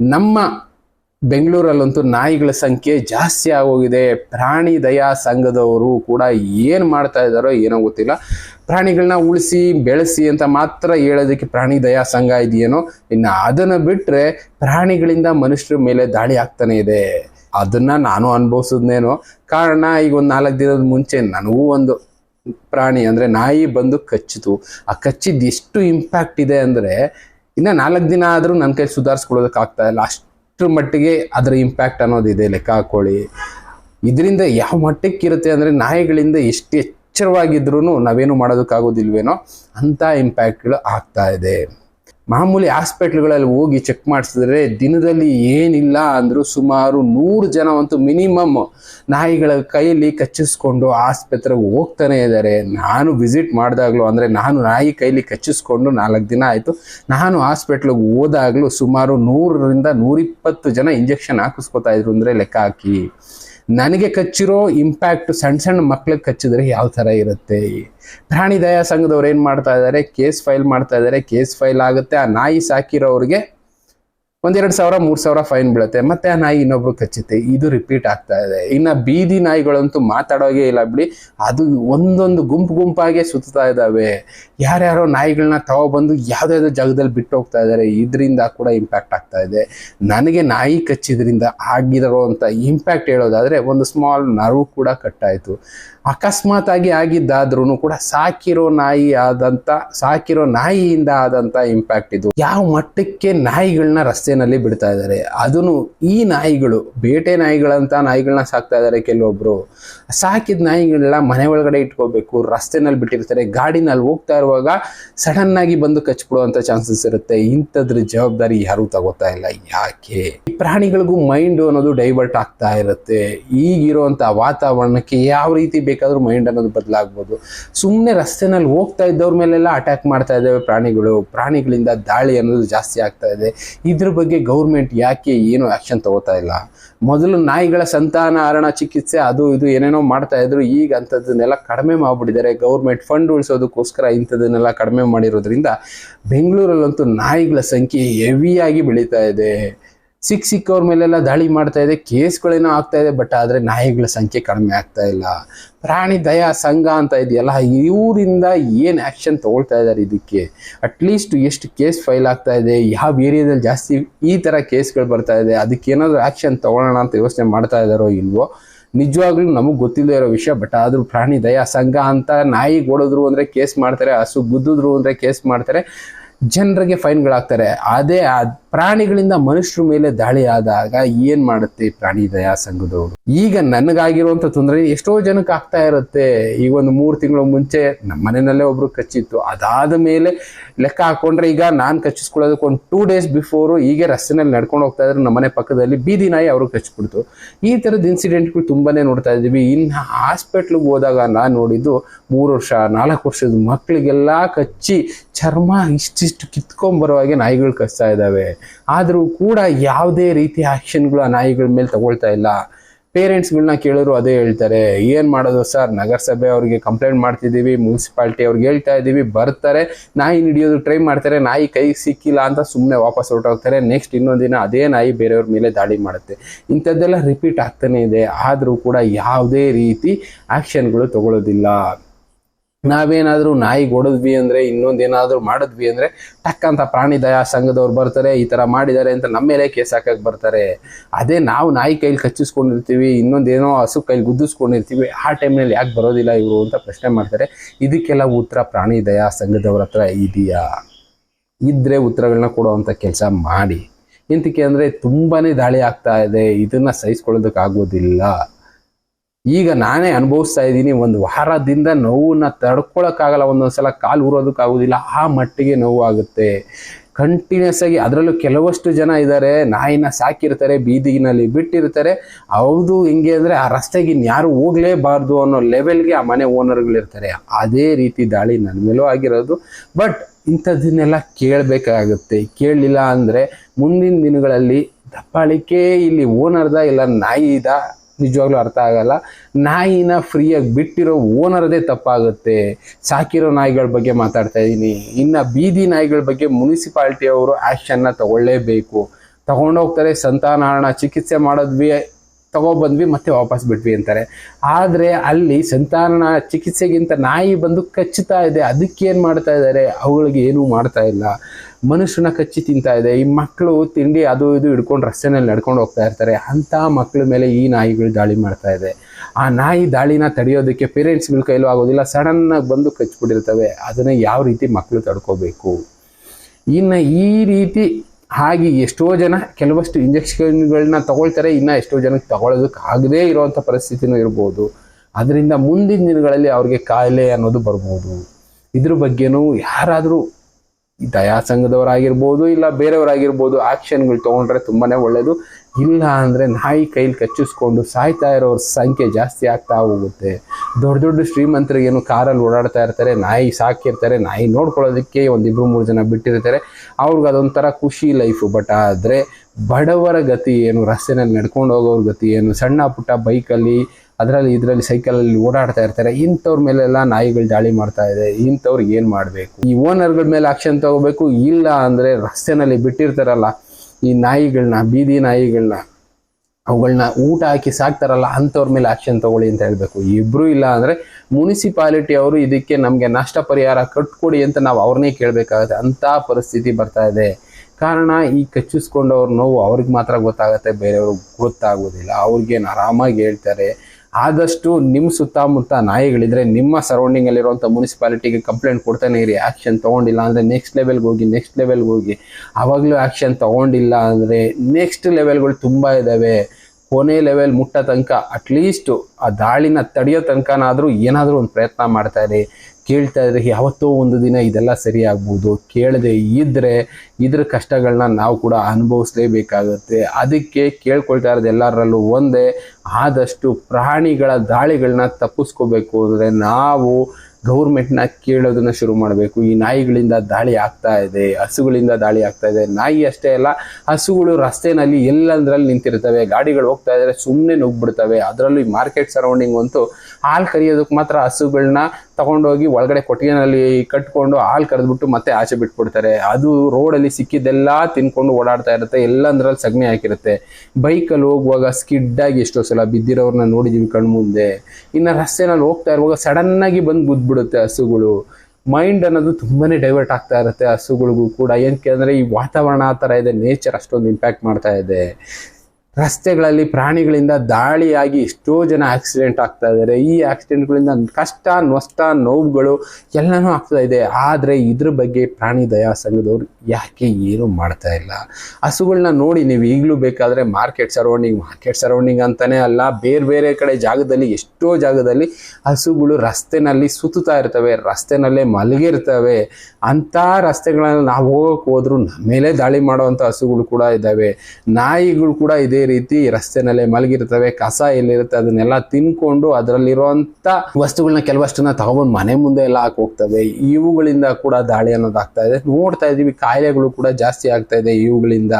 ನಮ್ಮ ಬೆಂಗಳೂರಲ್ಲಂತೂ ನಾಯಿಗಳ ಸಂಖ್ಯೆ ಜಾಸ್ತಿ ಆಗೋಗಿದೆ. ಪ್ರಾಣಿ ದಯಾ ಸಂಘದವರು ಕೂಡ ಏನು ಮಾಡ್ತಾ ಇದ್ದಾರೋ ಏನೋ ಗೊತ್ತಿಲ್ಲ. ಪ್ರಾಣಿಗಳನ್ನ ಉಳಿಸಿ, ಬೆಳೆಸಿ ಅಂತ ಮಾತ್ರ ಹೇಳೋದಕ್ಕೆ ಪ್ರಾಣಿ ದಯಾ ಸಂಘ ಇದೆಯೇನೋ? ಇನ್ನು ಅದನ್ನು ಬಿಟ್ಟರೆ ಪ್ರಾಣಿಗಳಿಂದ ಮನುಷ್ಯರ ಮೇಲೆ ದಾಳಿ ಆಗ್ತಾನೆ ಇದೆ. ಅದನ್ನು ನಾನು ಅನುಭವಿಸಿದ್ನೇನೋ? ಕಾರಣ ಈಗ ಒಂದು ನಾಲ್ಕು ದಿನದ ಮುಂಚೆ ನನಗೂ ಒಂದು ಪ್ರಾಣಿ ಅಂದರೆ ನಾಯಿ ಬಂದು ಕಚ್ಚಿತು. ಆ ಕಚ್ಚಿದ್ದು ಎಷ್ಟು ಇಂಪ್ಯಾಕ್ಟ್ ಇದೆ ಅಂದರೆ ಇನ್ನು ನಾಲ್ಕು ದಿನ ಆದರೂ ನನ್ನ ಕೈ ಸುಧಾರಿಸ್ಕೊಳ್ಳೋದಕ್ಕೆ ಆಗ್ತಾ ಇಲ್ಲ. ಅಷ್ಟರ ಮಟ್ಟಿಗೆ ಅದರ ಇಂಪ್ಯಾಕ್ಟ್ ಅನ್ನೋದಿದೆ ಲೆಕ್ಕ ಹಾಕೊಳ್ಳಿ. ಇದರಿಂದ ಯಾವ ಮಟ್ಟಕ್ಕೆ ಇರುತ್ತೆ ಅಂದರೆ ನಾಯಿಗಳಿಂದ ಎಷ್ಟು ಎಚ್ಚರವಾಗಿದ್ರೂ ನಾವೇನು ಮಾಡೋದಕ್ಕಾಗೋದಿಲ್ವೇನೋ ಅಂಥ ಇಂಪ್ಯಾಕ್ಟ್ಗಳು ಆಗ್ತಾ ಇದೆ. ಮಾಮೂಲಿ ಹಾಸ್ಪಿಟ್ಲ್ಗಳಲ್ಲಿ ಹೋಗಿ ಚೆಕ್ ಮಾಡಿಸಿದ್ರೆ ದಿನದಲ್ಲಿ ಏನಿಲ್ಲ ಅಂದರೂ ಸುಮಾರು ನೂರು ಜನ ಅಂತೂ ಮಿನಿಮಮ್ ನಾಯಿಗಳ ಕೈಯಲ್ಲಿ ಕಚ್ಚಿಸ್ಕೊಂಡು ಆಸ್ಪತ್ರೆಗೆ ಹೋಗ್ತಾನೆ ಇದ್ದಾರೆ. ನಾನು ವಿಸಿಟ್ ಮಾಡಿದಾಗಲೂ ಅಂದರೆ ನಾನು ನಾಯಿ ಕೈಲಿ ಕಚ್ಚಿಸ್ಕೊಂಡು ನಾಲ್ಕು ದಿನ ಆಯಿತು. ನಾನು ಹಾಸ್ಪಿಟ್ಲಿಗೆ ಹೋದಾಗಲೂ ಸುಮಾರು ನೂರರಿಂದ ನೂರಿಪ್ಪತ್ತು ಜನ ಇಂಜೆಕ್ಷನ್ ಹಾಕಿಸ್ಕೊತಾ ಇದ್ರು ಅಂದರೆ ಲೆಕ್ಕ ಹಾಕಿ. ನನಗೆ ಕಚ್ಚಿರೋ ಇಂಪ್ಯಾಕ್ಟ್ ಸಣ್ಣ ಸಣ್ಣ ಮಕ್ಳಿಗೆ ಕಚ್ಚಿದ್ರೆ ಯಾವ ಥರ ಇರುತ್ತೆ? ಪ್ರಾಣಿ ದಯಾ ಸಂಘದವ್ರು ಏನು ಮಾಡ್ತಾ ಇದ್ದಾರೆ ಕೇಸ್ ಫೈಲ್ ಮಾಡ್ತಾ ಇದ್ದಾರೆ ಕೇಸ್ ಫೈಲ್ ಆಗುತ್ತೆ. ಆ ನಾಯಿ ಸಾಕಿರೋರಿಗೆ ಒಂದೆರಡು ಸಾವಿರ, ಮೂರು ಸಾವಿರ ಫೈನ್ ಬೀಳುತ್ತೆ. ಮತ್ತೆ ಆ ನಾಯಿ ಇನ್ನೊಬ್ರು ಕಚ್ಚುತ್ತೆ. ಇದು ರಿಪೀಟ್ ಆಗ್ತಾ ಇದೆ. ಇನ್ನ ಬೀದಿ ನಾಯಿಗಳಂತೂ ಮಾತಾಡೋಗೆ ಇಲ್ಲ ಬಿಡಿ. ಅದು ಒಂದೊಂದು ಗುಂಪು ಗುಂಪಾಗೆ ಸುತ್ತಾ ಇದ್ದಾವೆ. ಯಾರ್ಯಾರೋ ನಾಯಿಗಳನ್ನ ತಗೊಬಂದು ಯಾವುದ್ಯಾವುದೋ ಜಾಗದಲ್ಲಿ ಬಿಟ್ಟು ಹೋಗ್ತಾ ಇದ್ದಾರೆ. ಇದರಿಂದ ಕೂಡ ಇಂಪ್ಯಾಕ್ಟ್ ಆಗ್ತಾ ಇದೆ. ನನಗೆ ನಾಯಿ ಕಚ್ಚಿದ್ರಿಂದ ಅಂತ ಇಂಪ್ಯಾಕ್ಟ್ ಹೇಳೋದಾದ್ರೆ ಒಂದು ಸ್ಮಾಲ್ ನರ್ವ್ ಕೂಡ ಕಟ್ಟಾಯಿತು. ಅಕಸ್ಮಾತ್ ಆಗಿ ಆಗಿದ್ದಾದ್ರೂ ಕೂಡ ಸಾಕಿರೋ ನಾಯಿ ಆದಂತ, ಸಾಕಿರೋ ನಾಯಿಯಿಂದ ಆದಂತ ಇಂಪ್ಯಾಕ್ಟ್ ಇದು. ಯಾವ ಮಟ್ಟಕ್ಕೆ ನಾಯಿಗಳನ್ನ ರಸ್ತೆನಲ್ಲಿ ಬಿಡ್ತಾ ಇದ್ದಾರೆ. ಅದನ್ನು ಈ ನಾಯಿಗಳು, ಬೇಟೆ ನಾಯಿಗಳಂತ ನಾಯಿಗಳನ್ನ ಸಾಕ್ತಾ ಇದ್ದಾರೆ ಕೆಲವೊಬ್ರು. ಸಾಕಿದ ನಾಯಿಗಳನ್ನ ಮನೆ ಒಳಗಡೆ ಇಟ್ಕೋಬೇಕು, ರಸ್ತೆನಲ್ಲಿ ಬಿಟ್ಟಿರ್ತಾರೆ. ಗಾಡಿನಲ್ಲಿ ಹೋಗ್ತಾ ಇರುವಾಗ ಸಡನ್ ಆಗಿ ಬಂದು ಕಚ್ಬಿಡುವಂತ ಚಾನ್ಸಸ್ ಇರುತ್ತೆ. ಇಂಥದ್ರ ಜವಾಬ್ದಾರಿ ಯಾರು ತಗೋತಾ ಇಲ್ಲ. ಯಾಕೆ? ಈ ಪ್ರಾಣಿಗಳಿಗೂ ಮೈಂಡ್ ಅನ್ನೋದು ಡೈವರ್ಟ್ ಆಗ್ತಾ ಇರುತ್ತೆ. ಈಗಿರುವಂತ ವಾತಾವರಣಕ್ಕೆ ಯಾವ ರೀತಿ ಬೇಕಾದ್ರೂ ಮೈಂಡ್ ಅನ್ನೋದು ಬದಲಾಗ್ಬೋದು. ಸುಮ್ಮನೆ ರಸ್ತೆನಲ್ಲಿ ಹೋಗ್ತಾ ಇದ್ದವ್ರ ಮೇಲೆಲ್ಲ ಅಟ್ಯಾಕ್ ಮಾಡ್ತಾ ಇದ್ದಾವೆ ಪ್ರಾಣಿಗಳು. ಪ್ರಾಣಿಗಳಿಂದ ದಾಳಿ ಅನ್ನೋದು ಜಾಸ್ತಿ ಆಗ್ತಾ ಇದೆ. ಇದ್ರ ಬಗ್ಗೆ ಗೌರ್ಮೆಂಟ್ ಯಾಕೆ ಏನು ಆಕ್ಷನ್ ತಗೋತಾ ಇಲ್ಲ? ಮೊದಲು ನಾಯಿಗಳ ಸಂತಾನ ಹರಣ ಚಿಕಿತ್ಸೆ ಅದು ಇದು ಏನೇನೋ ಮಾಡ್ತಾ ಇದ್ರು, ಈಗ ಅಂಥದ್ದನ್ನೆಲ್ಲ ಕಡಿಮೆ ಮಾಡಿಬಿಟ್ಟಿದ್ದಾರೆ. ಗೌರ್ಮೆಂಟ್ ಫಂಡ್ ಉಳಿಸೋದಕ್ಕೋಸ್ಕರ ಇಂಥದನ್ನೆಲ್ಲ ಕಡಿಮೆ ಮಾಡಿರೋದ್ರಿಂದ ಬೆಂಗಳೂರಲ್ಲಂತೂ ನಾಯಿಗಳ ಸಂಖ್ಯೆ ಹೆವಿಯಾಗಿ ಬೆಳೀತಾ ಇದೆ. ಸಿಕ್ಕ ಸಿಕ್ಕವ್ರ ಮೇಲೆಲ್ಲ ದಾಳಿ ಮಾಡ್ತಾ ಇದೆ, ಕೇಸ್ಗಳೇನೋ ಆಗ್ತಾ ಇದೆ ಬಟ್ ಆದರೆ ನಾಯಿಗಳ ಸಂಖ್ಯೆ ಕಡಿಮೆ ಆಗ್ತಾ ಇಲ್ಲ. ಪ್ರಾಣಿ ದಯಾ ಸಂಘ ಅಂತ ಇದೆಯಲ್ಲ, ಇವರಿಂದ ಏನು ಆ್ಯಕ್ಷನ್ ತೊಗೊಳ್ತಾ ಇದ್ದಾರೆ ಇದಕ್ಕೆ? ಅಟ್ಲೀಸ್ಟ್ ಎಷ್ಟು ಕೇಸ್ ಫೈಲ್ ಆಗ್ತಾ ಇದೆ, ಯಾವ ಏರಿಯಾದಲ್ಲಿ ಜಾಸ್ತಿ ಈ ಥರ ಕೇಸ್ಗಳು ಬರ್ತಾ ಇದೆ, ಅದಕ್ಕೆ ಏನಾದರೂ ಆ್ಯಕ್ಷನ್ ತೊಗೊಳ್ಳೋಣ ಅಂತ ಯೋಚನೆ ಮಾಡ್ತಾ ಇದ್ದಾರೋ ಇಲ್ವೋ? ನಿಜವಾಗ್ಲೂ ನಮಗೆ ಗೊತ್ತಿಲ್ಲದೆ ಇರೋ ವಿಷಯ ಬಟ್ ಆದರೂ ಪ್ರಾಣಿ ದಯಾ ಸಂಘ ಅಂತ ನಾಯಿಗೆ ಓಡಿದ್ರು ಅಂದರೆ ಕೇಸ್ ಮಾಡ್ತಾರೆ, ಹಸು ಗುದ್ದಿದ್ರು ಅಂದರೆ ಕೇಸ್ ಮಾಡ್ತಾರೆ. ಜನರಿಗೆ ಫೈನ್ಗಳಾಗ್ತಾರೆ. ಅದೇ ಆ ಪ್ರಾಣಿಗಳಿಂದ ಮನುಷ್ಯರ ಮೇಲೆ ದಾಳಿ ಆದಾಗ ಏನ್ ಮಾಡುತ್ತೆ ಪ್ರಾಣಿ ದಯಾ ಸಂಘದವರು? ಈಗ ನನಗಾಗಿರುವಂತ ತೊಂದರೆ ಎಷ್ಟೋ ಜನಕ್ಕೆ ಆಗ್ತಾ ಇರುತ್ತೆ. ಈಗ ಒಂದು ಮೂರು ತಿಂಗಳ ಮುಂಚೆ ನಮ್ಮ ಮನೆಯಲ್ಲೇ ಒಬ್ರು ಕಚ್ಚಿತ್ತು. ಅದಾದ ಮೇಲೆ ಲೆಕ್ಕ ಹಾಕೊಂಡ್ರೆ ಈಗ ನಾನು ಕಚ್ಚಿಸ್ಕೊಳ್ಳೋದಕ್ಕೆ ಒಂದು ಟೂ ಡೇಸ್ ಬಿಫೋರು ಹೀಗೆ ರಸ್ತೆನಲ್ಲಿ ನಡ್ಕೊಂಡು ಹೋಗ್ತಾ ಇದ್ರೆ ನಮ್ಮ ಮನೆ ಪಕ್ಕದಲ್ಲಿ ಬೀದಿ ನಾಯಿ ಅವರು ಕಚ್ಚಿಬಿಡ್ತು. ಈ ಥರದ ಇನ್ಸಿಡೆಂಟ್ಗಳು ತುಂಬಾನೇ ನೋಡ್ತಾ ಇದ್ದೀವಿ. ಇನ್ನು ಹಾಸ್ಪಿಟ್ಲಿಗೆ ಹೋದಾಗ ನಾನು ನೋಡಿದ್ದು ಮೂರು ವರ್ಷ, ನಾಲ್ಕು ವರ್ಷದ ಮಕ್ಕಳಿಗೆಲ್ಲ ಕಚ್ಚಿ ಚರ್ಮ ಇಷ್ಟಿಷ್ಟು ಕಿತ್ಕೊಂಬರುವಾಗೆ ನಾಯಿಗಳು ಕಚ್ತಾ ಇದ್ದಾವೆ. ಆದರೂ ಕೂಡ ಯಾವುದೇ ರೀತಿ ಆ್ಯಕ್ಷನ್ಗಳು ಆ ನಾಯಿಗಳ ಮೇಲೆ ತಗೊಳ್ತಾ ಇಲ್ಲ. ಪೇರೆಂಟ್ಸ್ಗಳನ್ನ ಕೇಳಿದ್ರು ಅದೇ ಹೇಳ್ತಾರೆ, ಏನು ಮಾಡೋದು ಸರ್? ನಗರಸಭೆ ಅವ್ರಿಗೆ ಕಂಪ್ಲೇಂಟ್ ಮಾಡ್ತಿದ್ದೀವಿ ಮುನ್ಸಿಪಾಲ್ಟಿ ಅವ್ರಿಗೆ ಹೇಳ್ತಾ ಇದ್ದೀವಿ, ಬರ್ತಾರೆ. ನಾಯಿ ಹಿಡಿಯೋದು ಟ್ರೈ ಮಾಡ್ತಾರೆ, ನಾಯಿ ಕೈ ಸಿಕ್ಕಿಲ್ಲ ಅಂತ ಸುಮ್ಮನೆ ವಾಪಸ್ ಹೊರಟೋಗ್ತಾರೆ. ನೆಕ್ಸ್ಟ್ ಇನ್ನೊಂದು ದಿನ ಅದೇ ನಾಯಿ ಬೇರೆಯವ್ರ ಮೇಲೆ ದಾಳಿ ಮಾಡುತ್ತೆ. ಇಂಥದ್ದೆಲ್ಲ ರಿಪೀಟ್ ಆಗ್ತಾನೆ ಇದೆ. ಆದರೂ ಕೂಡ ಯಾವುದೇ ರೀತಿ ಆ್ಯಕ್ಷನ್ಗಳು ತಗೊಳ್ಳೋದಿಲ್ಲ ನಾವೇನಾದರೂ ನಾಯಿಗೆ ಹೊಡೆದ್ವಿ ಅಂದರೆ, ಇನ್ನೊಂದೇನಾದರೂ ಮಾಡಿದ್ವಿ ಅಂದರೆ ಟಕ್ ಅಂತ ಪ್ರಾಣಿ ದಯಾ ಸಂಘದವ್ರು ಬರ್ತಾರೆ, ಈ ಥರ ಮಾಡಿದ್ದಾರೆ ಅಂತ ನಮ್ಮ ಮೇಲೆ ಕೇಸ್ ಹಾಕಕ್ಕೆ ಬರ್ತಾರೆ. ಅದೇ ನಾವು ನಾಯಿ ಕೈಲಿ ಕಚ್ಚಿಸ್ಕೊಂಡಿರ್ತೀವಿ, ಇನ್ನೊಂದೇನೋ ಹಸು ಕೈಲಿ ಗುದ್ದಿಸ್ಕೊಂಡಿರ್ತೀವಿ, ಆ ಟೈಮ್ನಲ್ಲಿ ಯಾಕೆ ಬರೋದಿಲ್ಲ ಇವರು ಅಂತ ಪ್ರಶ್ನೆ ಮಾಡ್ತಾರೆ. ಇದಕ್ಕೆಲ್ಲ ಉತ್ತರ ಪ್ರಾಣಿ ದಯಾ ಸಂಘದವ್ರ ಹತ್ರ ಇದೆಯಾ? ಇದ್ರೆ ಉತ್ತರಗಳನ್ನ ಕೊಡುವಂಥ ಕೆಲಸ ಮಾಡಿ. ಎಂತಕ್ಕೆ ಅಂದರೆ ತುಂಬಾ ದಾಳಿ ಆಗ್ತಾ ಇದೆ, ಇದನ್ನು ಸಹಿಸ್ಕೊಳ್ಳೋದಕ್ಕಾಗೋದಿಲ್ಲ. ಈಗ ನಾನೇ ಅನುಭವಿಸ್ತಾ ಇದ್ದೀನಿ, ಒಂದು ವಾರದಿಂದ ನೋವನ್ನ ತಡ್ಕೊಳಕ್ಕಾಗಲ್ಲ, ಒಂದೊಂದ್ಸಲ ಕಾಲು ಊರೋದಕ್ಕಾಗೋದಿಲ್ಲ, ಆ ಮಟ್ಟಿಗೆ ನೋವು ಆಗುತ್ತೆ ಕಂಟಿನ್ಯೂಸ್ ಆಗಿ ಅದರಲ್ಲೂ ಕೆಲವಷ್ಟು ಜನ ಇದ್ದಾರೆ ನಾಯಿನ ಸಾಕಿರ್ತಾರೆ ಬೀದಿನಲ್ಲಿ ಬಿಟ್ಟಿರ್ತಾರೆ. ಹೌದು, ಹೆಂಗೆ ಅಂದರೆ ಆ ರಸ್ತೆಗೆ ಇನ್ಯಾರು ಹೋಗ್ಲೇಬಾರ್ದು ಅನ್ನೋ ಲೆವೆಲ್ಗೆ ಆ ಮನೆ ಓನರ್ಗಳಿರ್ತಾರೆ ಅದೇ ರೀತಿ ದಾಳಿ ನನ್ನ ಮೇಲೂ ಆಗಿರೋದು. ಬಟ್ ಇಂಥದ್ದನ್ನೆಲ್ಲ ಕೇಳಬೇಕಾಗುತ್ತೆ. ಕೇಳಲಿಲ್ಲ ಅಂದರೆ ಮುಂದಿನ ದಿನಗಳಲ್ಲಿ ದಪ್ಪಾಳಿಕೆ ಇಲ್ಲಿ ಓನರ್ದ ಇಲ್ಲ ನಾಯಿದ ನಿಜವಾಗ್ಲೂ ಅರ್ಥ ಆಗಲ್ಲ. ನಾಯಿನ ಫ್ರೀಯಾಗಿ ಬಿಟ್ಟಿರೋ ಓನರದೇ ತಪ್ಪಾಗುತ್ತೆ. ಸಾಕಿರೋ ನಾಯಿಗಳ ಬಗ್ಗೆ ಮಾತಾಡ್ತಾ ಇದ್ದೀನಿ ಇನ್ನು ಬೀದಿ ನಾಯಿಗಳ ಬಗ್ಗೆ ಮುನ್ಸಿಪಾಲ್ಟಿ ಅವರು ಆ್ಯಕ್ಷನ್ನ ತಗೊಳ್ಳೇಬೇಕು. ತಗೊಂಡೋಗ್ತಾರೆ ಸಂತಾನಹರಣ ಚಿಕಿತ್ಸೆ ಮಾಡಿದ್ವಿ, ತಗೊಬಂದ್ವಿ, ಮತ್ತೆ ವಾಪಸ್ ಬಿಟ್ವಿ ಅಂತಾರೆ. ಆದರೆ ಅಲ್ಲಿ ಸಂತಾನ ಚಿಕಿತ್ಸೆಗಿಂತ ನಾಯಿ ಬಂದು ಕಚ್ಚುತ್ತಾ ಇದೆ. ಅದಕ್ಕೇನು ಮಾಡ್ತಾ ಇದ್ದಾರೆ ಅವುಗಳಿಗೆ ಏನೂ ಮಾಡ್ತಾ ಇಲ್ಲ. ಮನುಷ್ಯನ ಕಚ್ಚಿ ತಿಂತಾ ಇದೆ. ಈ ಮಕ್ಕಳು ತಿಂಡಿ ಅದು ಇದು ಹಿಡ್ಕೊಂಡು ರಸ್ತೆನಲ್ಲಿ ನಡ್ಕೊಂಡು ಹೋಗ್ತಾ ಇರ್ತಾರೆ. ಅಂಥ ಮಕ್ಕಳ ಮೇಲೆ ಈ ನಾಯಿಗಳು ದಾಳಿ ಮಾಡ್ತಾ ಇದೆ. ಆ ನಾಯಿ ದಾಳಿನ ತಡೆಯೋದಕ್ಕೆ ಪೇರೆಂಟ್ಸ್ಗಳ ಕೈಲೂ ಆಗೋದಿಲ್ಲ. ಸಡನ್ನಾಗಿ ಬಂದು ಕಚ್ಚಿಬಿಟ್ಟಿರ್ತವೆ ಅದನ್ನ ಯಾವ ರೀತಿ ಮಕ್ಕಳು ತಡ್ಕೋಬೇಕು? ಇನ್ನು ಈ ರೀತಿ ಹಾಗೆ ಎಷ್ಟೋ ಜನ ಕೆಲವಷ್ಟು ಇಂಜೆಕ್ಷನ್ಗಳನ್ನ ತಗೊಳ್ತಾರೆ. ಇನ್ನು ಎಷ್ಟೋ ಜನಕ್ಕೆ ತಗೊಳ್ಳೋದಕ್ಕೆ ಆಗದೇ ಇರುವಂಥ ಪರಿಸ್ಥಿತಿನೂ ಇರ್ಬೋದು. ಅದರಿಂದ ಮುಂದಿನ ದಿನಗಳಲ್ಲಿ ಅವ್ರಿಗೆ ಕಾಯಿಲೆ ಅನ್ನೋದು ಬರ್ಬೋದು. ಇದ್ರ ಬಗ್ಗೆನೂ ಯಾರಾದರೂ ದಯಾ ಸಂಘದವರಾಗಿರ್ಬೋದು ಇಲ್ಲ ಬೇರೆಯವರಾಗಿರ್ಬೋದು ಆಕ್ಷನ್ಗಳು ತೊಗೊಂಡ್ರೆ ತುಂಬಾ ಒಳ್ಳೆಯದು ಇಲ್ಲ ಅಂದರೆ ನಾಯಿ ಕೈಲಿ ಕಚ್ಚಿಸ್ಕೊಂಡು ಸಾಯ್ತಾ ಇರೋರ ಸಂಖ್ಯೆ ಜಾಸ್ತಿ ಆಗ್ತಾ ಹೋಗುತ್ತೆ. ದೊಡ್ಡ ದೊಡ್ಡ ಶ್ರೀಮಂತರಿಗೇನು ಕಾರಲ್ಲಿ ಓಡಾಡ್ತಾ ಇರ್ತಾರೆ, ನಾಯಿ ಸಾಕಿರ್ತಾರೆ ನಾಯಿ ನೋಡ್ಕೊಳ್ಳೋದಕ್ಕೆ ಒಂದಿಬ್ಬರು ಮೂರು ಜನ ಬಿಟ್ಟಿರ್ತಾರೆ. ಅವ್ರಿಗೆ ಅದೊಂಥರ ಖುಷಿ ಲೈಫು. ಬಟ್ ಆದರೆ ಬಡವರ ಗತಿ ಏನು, ರಸ್ತೆನಲ್ಲಿ ನಡ್ಕೊಂಡು ಹೋಗೋರ ಗತಿ ಏನು, ಸಣ್ಣ ಪುಟ್ಟ ಬೈಕಲ್ಲಿ ಅದರಲ್ಲಿ ಇದರಲ್ಲಿ ಸೈಕಲಲ್ಲಿ ಓಡಾಡ್ತಾ ಇರ್ತಾರೆ. ಇಂಥವ್ರ ಮೇಲೆಲ್ಲ ನಾಯಿಗಳು ದಾಳಿ ಮಾಡ್ತಾ ಇದೆ. ಇಂಥವ್ರಿಗೆ ಏನು ಮಾಡಬೇಕು? ಈ ಓನರ್ಗಳ ಮೇಲೆ ಆಕ್ಷನ್ ತಗೋಬೇಕು? ಇಲ್ಲ ಅಂದರೆ ರಸ್ತೆನಲ್ಲಿ ಬಿಟ್ಟಿರ್ತಾರಲ್ಲ, ಈ ನಾಯಿಗಳನ್ನ ಬೀದಿ ನಾಯಿಗಳನ್ನ ಅವುಗಳನ್ನ ಊಟ ಹಾಕಿ ಸಾಕ್ತಾರಲ್ಲ, ಅಂಥವ್ರ ಮೇಲೆ ಆಕ್ಷನ್ ತಗೊಳ್ಳಿ ಅಂತ ಹೇಳಬೇಕು. ಇಬ್ಬರೂ ಇಲ್ಲ ಅಂದರೆ ಮುನಿಸಿಪಾಲಿಟಿ ಅವರು ಇದಕ್ಕೆ ನಮಗೆ ನಷ್ಟ ಪರಿಹಾರ ಕಟ್ಕೊಡಿ ಅಂತ ನಾವು ಅವ್ರನ್ನೇ ಕೇಳಬೇಕಾಗುತ್ತೆ. ಅಂಥ ಪರಿಸ್ಥಿತಿ ಬರ್ತಾ ಇದೆ. ಕಾರಣ ಈ ಕಚ್ಚಿಸ್ಕೊಂಡವ್ರ ನೋವು ಅವ್ರಿಗೆ ಮಾತ್ರ ಗೊತ್ತಾಗುತ್ತೆ, ಬೇರೆಯವ್ರಿಗೆ ಗೊತ್ತಾಗೋದಿಲ್ಲ. ಅವ್ರಿಗೇನು ಆರಾಮಾಗಿ ಹೇಳ್ತಾರೆ. ಆದಷ್ಟು ನಿಮ್ಮ ಸುತ್ತಮುತ್ತ ನಾಯಿಗಳಿದ್ರೆ ನಿಮ್ಮ ಸರೌಂಡಿಂಗಲ್ಲಿರುವಂಥ ಮುನ್ಸಿಪಾಲಿಟಿಗೆ ಕಂಪ್ಲೇಂಟ್ ಕೊಡ್ತಾನೆ ಇರಿ. ಆ್ಯಕ್ಷನ್ ತೊಗೊಂಡಿಲ್ಲ ಅಂದರೆ ನೆಕ್ಸ್ಟ್ ಲೆವೆಲ್ಗೆ ಹೋಗಿ ನೆಕ್ಸ್ಟ್ ಲೆವೆಲ್ಗೆ ಹೋಗಿ. ಆವಾಗಲೂ ಆ್ಯಕ್ಷನ್ ತೊಗೊಂಡಿಲ್ಲ ಅಂದರೆ ನೆಕ್ಸ್ಟ್ ಲೆವೆಲ್ಗಳು ತುಂಬ ಇದ್ದಾವೆ ಕೊನೆ ಲೆವೆಲ್ ಮುಟ್ಟ ತನಕ ಅಟ್ಲೀಸ್ಟು ಆ ದಾಳಿನ ತಡೆಯೋ ತನಕನಾದರೂ ಏನಾದರೂ ಒಂದು ಪ್ರಯತ್ನ ಮಾಡ್ತಾ ಇರಿ. ಕೇಳ್ತಾ ಇದ್ರೆ ಯಾವತ್ತೋ ಒಂದು ದಿನ ಇದೆಲ್ಲ ಸರಿ ಆಗ್ಬೋದು ಕೇಳದೆ ಇದ್ದರೆ ಇದ್ರ ಕಷ್ಟಗಳನ್ನ ನಾವು ಕೂಡ ಅನುಭವಿಸ್ಲೇಬೇಕಾಗುತ್ತೆ. ಅದಕ್ಕೆ ಕೇಳ್ಕೊಳ್ತಾ ಇರೋದು ಎಲ್ಲರಲ್ಲೂ ಒಂದೇ, ಆದಷ್ಟು ಪ್ರಾಣಿಗಳ ದಾಳಿಗಳನ್ನ ತಪ್ಪಿಸ್ಕೋಬೇಕು ಅಂದರೆ ನಾವು ಗೌರ್ಮೆಂಟ್ನ ಕೇಳೋದನ್ನ ಶುರು ಮಾಡಬೇಕು. ಈ ನಾಯಿಗಳಿಂದ ದಾಳಿ ಆಗ್ತಾ ಇದೆ, ಹಸುಗಳಿಂದ ದಾಳಿ ಆಗ್ತಾ ಇದೆ. ನಾಯಿ ಅಷ್ಟೇ ಅಲ್ಲ, ಹಸುಗಳು ರಸ್ತೆನಲ್ಲಿ ಎಲ್ಲಂದ್ರಲ್ಲಿ ನಿಂತಿರ್ತವೆ, ಗಾಡಿಗಳು ಹೋಗ್ತಾ ಇದ್ರೆ ಸುಮ್ಮನೆ ನುಗ್ಬಿಡ್ತವೆ ಅದರಲ್ಲೂ ಈ ಮಾರ್ಕೆಟ್ ಸರೌಂಡಿಂಗ್ ಅಂತೂ ಹಾಲು ಕರಿಯೋದಕ್ಕೆ ಮಾತ್ರ ಹಸುಗಳನ್ನ ತಗೊಂಡೋಗಿ ಒಳಗಡೆ ಕೊಟ್ಟಿಗೆನಲ್ಲಿ ಕಟ್ಕೊಂಡು ಹಾಲು ಕರೆದ್ಬಿಟ್ಟು ಮತ್ತೆ ಆಚೆ ಬಿಟ್ಬಿಡ್ತಾರೆ. ಅದು ರೋಡಲ್ಲಿ ಸಿಕ್ಕಿದ್ದೆಲ್ಲ ತಿನ್ಕೊಂಡು ಓಡಾಡ್ತಾ ಇರುತ್ತೆ. ಎಲ್ಲಂದ್ರಲ್ಲಿ ಸಗಣಿ ಹಾಕಿರುತ್ತೆ. ಬೈಕಲ್ಲಿ ಹೋಗುವಾಗ ಸ್ಕಿಡ್ಡಾಗಿ ಎಷ್ಟೋ ಸಲ ಬಿದ್ದಿರೋರನ್ನ ನೋಡಿದೀವಿ ಕಣ್ಮುಂದೆ. ಇನ್ನು ರಸ್ತೆನಲ್ಲಿ ಹೋಗ್ತಾ ಇರುವಾಗ ಸಡನ್ನಾಗಿ ಬಂದು ಗುದ್ಬಿಡುತ್ತೆ ಹಸುಗಳು. ಮೈಂಡ್ ಅನ್ನೋದು ತುಂಬಾನೇ ಡೈವರ್ಟ್ ಆಗ್ತಾ ಇರುತ್ತೆ ಹಸುಗಳಿಗೂ ಕೂಡ. ಏನಕ್ಕೆ ಅಂದರೆ ಈ ವಾತಾವರಣ ಆ ಥರ ಇದೆ. ನೇಚರ್ ಅಷ್ಟೊಂದು ಇಂಪ್ಯಾಕ್ಟ್ ಮಾಡ್ತಾ ಇದೆ. ರಸ್ತೆಗಳಲ್ಲಿ ಪ್ರಾಣಿಗಳಿಂದ ದಾಳಿಯಾಗಿ ಎಷ್ಟೋ ಜನ ಆಕ್ಸಿಡೆಂಟ್ ಆಗ್ತಾ ಇದ್ದಾರೆ ಈ ಆಕ್ಸಿಡೆಂಟ್ಗಳಿಂದ ಕಷ್ಟ, ನಷ್ಟ, ನೋವುಗಳು ಎಲ್ಲನೂ ಆಗ್ತಾ ಇದೆ. ಆದರೆ ಇದ್ರ ಬಗ್ಗೆ ಪ್ರಾಣಿ ದಯಾ ಸಂಘದವ್ರು ಯಾಕೆ ಏನು ಮಾಡ್ತಾ ಇಲ್ಲ? ಹಸುಗಳನ್ನ ನೋಡಿ ನೀವು ಈಗಲೂ ಬೇಕಾದರೆ ಮಾರ್ಕೆಟ್ ಸರೌಂಡಿಂಗ್ ಮಾರ್ಕೆಟ್ ಸರೌಂಡಿಂಗ್ ಅಂತಲೇ ಅಲ್ಲ, ಬೇರೆ ಬೇರೆ ಕಡೆ ಜಾಗದಲ್ಲಿ, ಎಷ್ಟೋ ಜಾಗದಲ್ಲಿ ಹಸುಗಳು ರಸ್ತೆನಲ್ಲಿ ಸುತ್ತುತ್ತಾ ಇರ್ತವೆ, ರಸ್ತೆನಲ್ಲೇ ಮಲಗಿರ್ತವೆ. ಅಂಥ ರಸ್ತೆಗಳಲ್ಲಿ ನಾವು ಹೋಗೋಕೆ ಹೋದ್ರೂ ನಮ್ಮ ಮೇಲೆ ದಾಳಿ ಮಾಡುವಂಥ ಹಸುಗಳು ಕೂಡ ಇದ್ದಾವೆ. ನಾಯಿಗಳು ಕೂಡ ಇದೇ. ರೀತಿ ರಸ್ತೆನಲ್ಲೇ ಮಲಗಿರ್ತವೆ, ಕಸ ಎಲ್ಲಿರುತ್ತೆ ಅದನ್ನೆಲ್ಲ ತಿನ್ಕೊಂಡು ಅದರಲ್ಲಿರುವಂತ ವಸ್ತುಗಳನ್ನ ಕೆಲವಷ್ಟನ್ನ ತಗೊಂಬಂದು ಮನೆ ಮುಂದೆ ಎಲ್ಲ ಹಾಕಿ ಹೋಗ್ತವೆ. ಇವುಗಳಿಂದ ಕೂಡ ದಾಳಿ ಅನ್ನೋದಾಗ್ತಾ ಇದೆ. ನೋಡ್ತಾ ಇದೀವಿ, ಕಾಯಿಲೆಗಳು ಕೂಡ ಜಾಸ್ತಿ ಆಗ್ತಾ ಇದೆ ಇವುಗಳಿಂದ.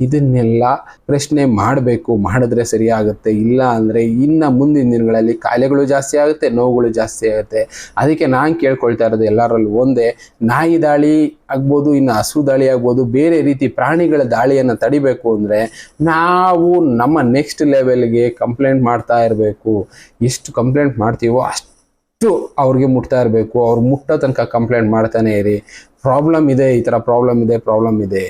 ಇದನ್ನೆಲ್ಲ ಪ್ರಶ್ನೆ ಮಾಡಬೇಕು, ಮಾಡಿದ್ರೆ ಸರಿಯಾಗುತ್ತೆ, ಇಲ್ಲ ಅಂದರೆ ಇನ್ನು ಮುಂದಿನ ದಿನಗಳಲ್ಲಿ ಕಾಯಿಲೆಗಳು ಜಾಸ್ತಿ ಆಗುತ್ತೆ, ನೋವುಗಳು ಜಾಸ್ತಿ ಆಗುತ್ತೆ. ಅದಕ್ಕೆ ನಾನು ಕೇಳ್ಕೊಳ್ತಾ ಇರೋದು ಎಲ್ಲರಲ್ಲೂ ಒಂದೇ, ನಾಯಿ ದಾಳಿ ಆಗ್ಬೋದು, ಇನ್ನು ಹಸು ದಾಳಿ ಆಗ್ಬೋದು, ಬೇರೆ ರೀತಿ ಪ್ರಾಣಿಗಳ ದಾಳಿಯನ್ನು ತಡಿಬೇಕು ಅಂದರೆ ನಾವು ನಮ್ಮ ನೆಕ್ಸ್ಟ್ ಲೆವೆಲ್ಗೆ ಕಂಪ್ಲೇಂಟ್ ಮಾಡ್ತಾ ಇರಬೇಕು. ಎಷ್ಟು ಕಂಪ್ಲೇಂಟ್ ಮಾಡ್ತೀವೋ ಅಷ್ಟು ಅವ್ರಿಗೆ ಮುಟ್ತಾ ಇರಬೇಕು. ಅವ್ರು ಮುಟ್ಟೋ ತನಕ ಕಂಪ್ಲೇಂಟ್ ಮಾಡ್ತಾನೆ ಇರಿ. ಪ್ರಾಬ್ಲಮ್ ಇದೆ, ಈ ಥರ ಪ್ರಾಬ್ಲಮ್ ಇದೆ ಪ್ರಾಬ್ಲಮ್ ಇದೆ.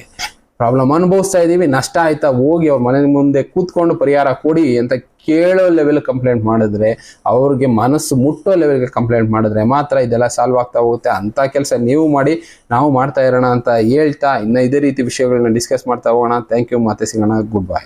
ಪ್ರಾಬ್ಲಮ್ ಅನುಭವಿಸ್ತಾ ಇದ್ದೀವಿ, ನಷ್ಟ ಆಯ್ತಾ ಹೋಗಿ ಅವ್ರ ಮನೆ ಮುಂದೆ ಕೂತ್ಕೊಂಡು ಪರಿಹಾರ ಕೊಡಿ ಅಂತ ಕೇಳೋ ಲೆವೆಲ್ ಕಂಪ್ಲೇಂಟ್ ಮಾಡಿದ್ರೆ, ಅವ್ರಿಗೆ ಮನಸ್ಸು ಮುಟ್ಟೋ ಲೆವೆಲ್ಗೆ ಕಂಪ್ಲೇಂಟ್ ಮಾಡಿದ್ರೆ ಮಾತ್ರ ಇದೆಲ್ಲ ಸಾಲ್ವ್ ಆಗ್ತಾ ಹೋಗುತ್ತೆ. ಅಂಥ ಕೆಲಸ ನೀವು ಮಾಡಿ, ನಾವು ಮಾಡ್ತಾ ಇರೋಣ ಅಂತ ಹೇಳ್ತಾ, ಇನ್ನು ಇದೇ ರೀತಿ ವಿಷಯಗಳನ್ನ ಡಿಸ್ಕಸ್ ಮಾಡ್ತಾ ಹೋಗೋಣ. ಥ್ಯಾಂಕ್ ಯು ಮಾತೆ ಸಿಗೋಣ ಗುಡ್ ಬೈ